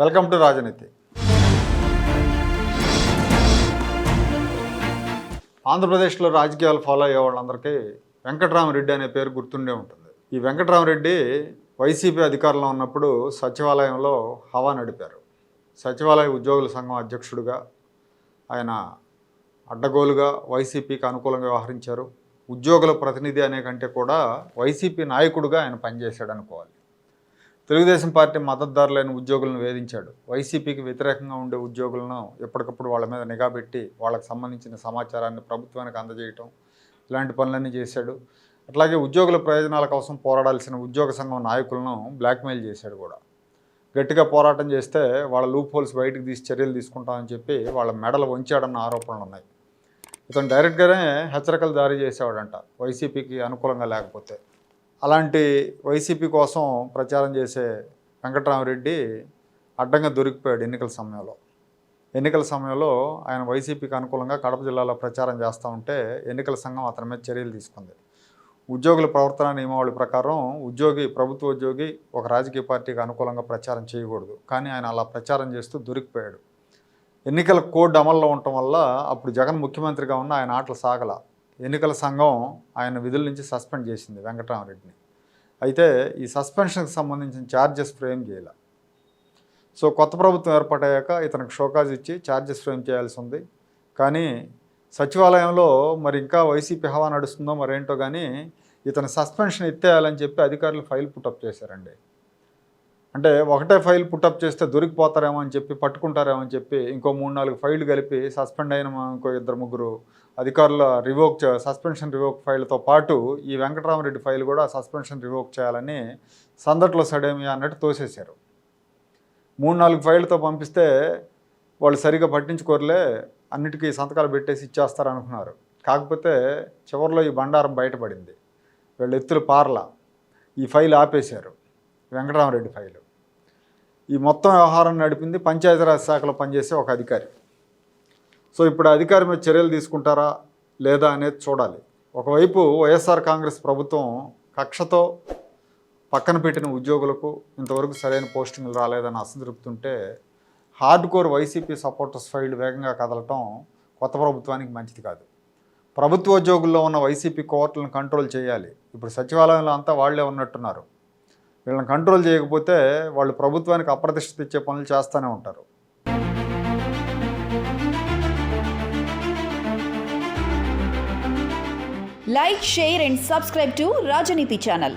Welcome to రాజనీతి. ఆంధ్రప్రదేశ్లో రాజకీయాలు ఫాలో అయ్యే వాళ్ళందరికీ వెంకటరామరెడ్డి అనే పేరు గుర్తుండే ఉంటుంది. ఈ వెంకటరామరెడ్డి వైసీపీ అధికారంలో ఉన్నప్పుడు సచివాలయంలో హవా నడిపారు. సచివాలయ ఉద్యోగుల సంఘం అధ్యక్షుడిగా ఆయన అడ్డగోలుగా వైసీపీకి అనుకూలంగా వ్యవహరించారు. ఉద్యోగుల ప్రతినిధి అనే కంటే కూడా వైసీపీ నాయకుడిగా ఆయన పనిచేశాడు అనుకోవాలి తెలుగుదేశం పార్టీ మద్దతుదారులైన ఉద్యోగులను వేధించాడు. వైసీపీకి వ్యతిరేకంగా ఉండే ఉద్యోగులను ఎప్పటికప్పుడు వాళ్ళ మీద నిఘా పెట్టి వాళ్ళకి సంబంధించిన సమాచారాన్ని ప్రభుత్వానికి అందజేయటం ఇలాంటి పనులన్నీ చేశాడు. అట్లాగే ఉద్యోగుల ప్రయోజనాల కోసం పోరాడాల్సిన ఉద్యోగ సంఘం నాయకులను బ్లాక్మెయిల్ చేశాడు కూడా. గట్టిగా పోరాటం చేస్తే వాళ్ళ లూప్ హోల్స్ బయటకు తీసి చర్యలు తీసుకుంటామని చెప్పి వాళ్ళ మెడలు వంచాడన్న ఆరోపణలు ఉన్నాయి. ఇతను డైరెక్ట్గానే హెచ్చరికలు జారీ చేసేవాడంట. వైసీపీకి అనుకూలంగా లేకపోతే. అలాంటి వైసీపీ కోసం ప్రచారం చేసే వెంకటరామరెడ్డి అడ్డంగా దొరికిపోయాడు ఎన్నికల సమయంలో. ఎన్నికల సమయంలో ఆయన వైసీపీకి అనుకూలంగా కడప జిల్లాలో ప్రచారం చేస్తూ ఉంటే ఎన్నికల సంఘం అతని మీద చర్యలు తీసుకుంది. ఉద్యోగుల ప్రవర్తన నియమావళి ప్రకారం ఉద్యోగి ప్రభుత్వ ఉద్యోగి ఒక రాజకీయ పార్టీకి అనుకూలంగా ప్రచారం చేయకూడదు. కానీ ఆయన అలా ప్రచారం చేస్తూ దొరికిపోయాడు. ఎన్నికల కోడ్ అమల్లో ఉండటం వల్ల అప్పుడు జగన్ ముఖ్యమంత్రిగా ఉన్న ఆయన ఆటలు సాగల. ఎన్నికల సంఘం ఆయన విధుల నుంచి సస్పెండ్ చేసింది వెంకటరామరెడ్డిని. అయితే ఈ సస్పెన్షన్కి సంబంధించిన ఛార్జెస్ ఫ్రేమ్ చేయాల. సో కొత్త ప్రభుత్వం ఏర్పాటయ్యాక ఇతనికి షోకాజ్ ఇచ్చి ఛార్జెస్ ఫ్రేమ్ చేయాల్సి ఉంది. కానీ సచివాలయంలో మరి ఇంకా వైసీపీ హవా నడుస్తుందో మరేంటో కానీ ఇతను సస్పెన్షన్ ఎత్తేయాలని చెప్పి అధికారులు ఫైల్ పుటప్ చేశారండి. అంటే ఒకటే ఫైల్ పుటప్ చేస్తే దొరికిపోతారేమో అని చెప్పి పట్టుకుంటారేమో అని చెప్పి ఇంకో మూడు నాలుగు ఫైళ్ళు కలిపి సస్పెండ్ అయిన ఇంకో ఇద్దరు ముగ్గురు అధికారుల రివోక్ సస్పెన్షన్ రివోక్ ఫైల్తో పాటు ఈ వెంకటరామరెడ్డి ఫైల్ కూడా సస్పెన్షన్ రివోక్ చేయాలని సందట్లో సడేమి అన్నట్టు తోసేశారు. మూడు నాలుగు ఫైళ్ళతో పంపిస్తే వాళ్ళు సరిగా పట్టించుకోరలే అన్నిటికీ సంతకాలు పెట్టేసి ఇచ్చేస్తారు అనుకున్నారు కాకపోతే చివరిలో ఈ బండారం బయటపడింది. వీళ్ళ ఎత్తులు పార్ల. ఈ ఫైల్ ఆపేశారు. వెంకటరామరెడ్డి ఫైలు. ఈ మొత్తం వ్యవహారం నడిపింది పంచాయతీరాజ్ శాఖలో పనిచేసే ఒక అధికారి. సో ఇప్పుడు అధికారి మీద చర్యలు తీసుకుంటారా లేదా అనేది చూడాలి. ఒకవైపు వైఎస్ఆర్ కాంగ్రెస్ ప్రభుత్వం కక్షతో పక్కన పెట్టిన ఉద్యోగులకు ఇంతవరకు సరైన పోస్టింగ్లు రాలేదని అసంతృప్తి ఉంటే hard core YCP supporters file వేగంగా కదలటం కొత్త ప్రభుత్వానికి మంచిది కాదు. ప్రభుత్వ ఉద్యోగుల్లో ఉన్న వైసీపీ కోర్టులను కంట్రోల్ చేయాలి. ఇప్పుడు సచివాలయంలో అంతా వాళ్ళే ఉన్నట్టున్నారు. వీళ్ళని కంట్రోల్ చేయకపోతే వాళ్ళు ప్రభుత్వానికి అప్రతిష్ఠత ఇచ్చే పనులు చేస్తూనే ఉంటారు. Like share and subscribe to Rajaneeti channel